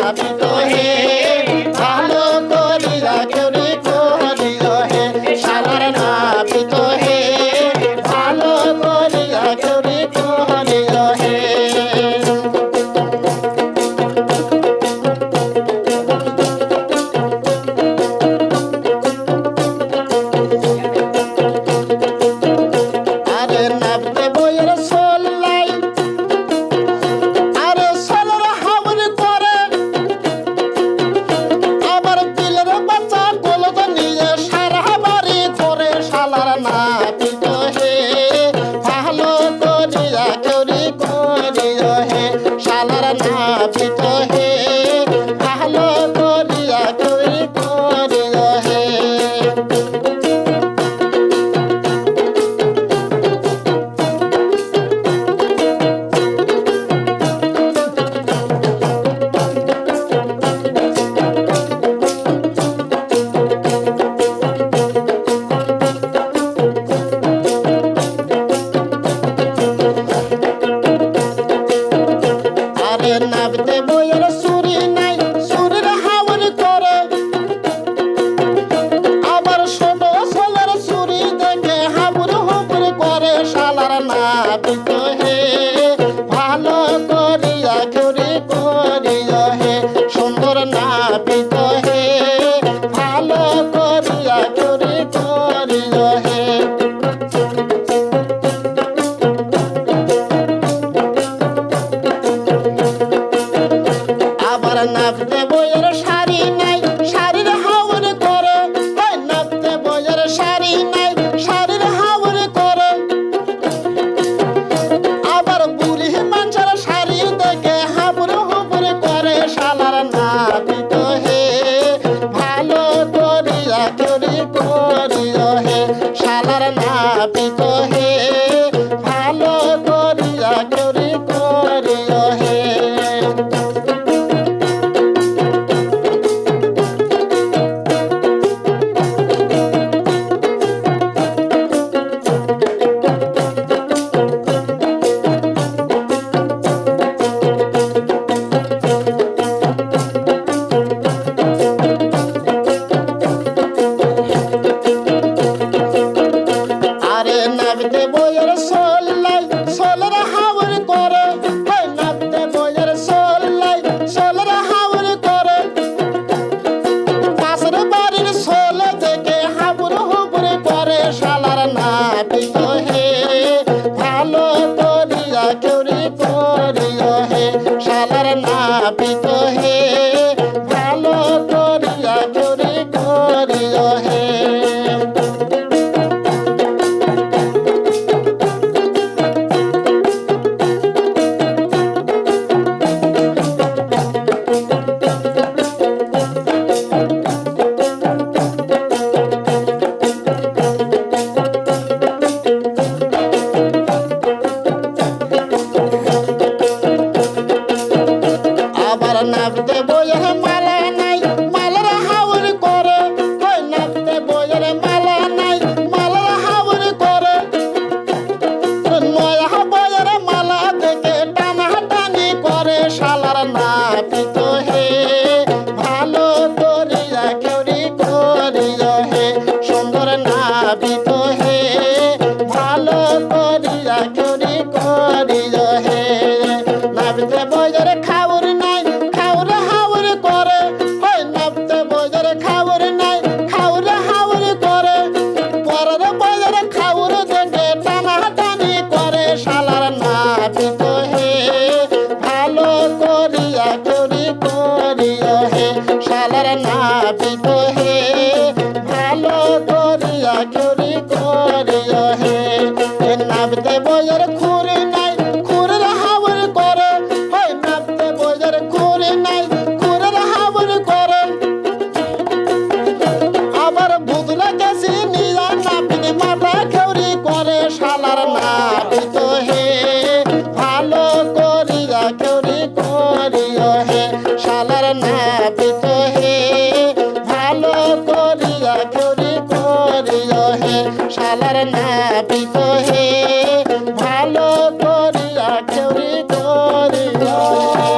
আমি তো হে ভালো শালার না বিকহে तो है বইয়ের খুরি নাই খুরের হাওর করে। হয় নামতে বইয়ের খুরি নাই খুরের হাওর করে। আবার বুদলে গেছি নিজা নাপিন মাথা খেউরি করে। শালার নাপি তো হে, ভালো করিয়া খেউরি করিও হে। শালার নাপি তো হে, ভালো করিয়া খেউরি করিও হে। শালার নাপি তো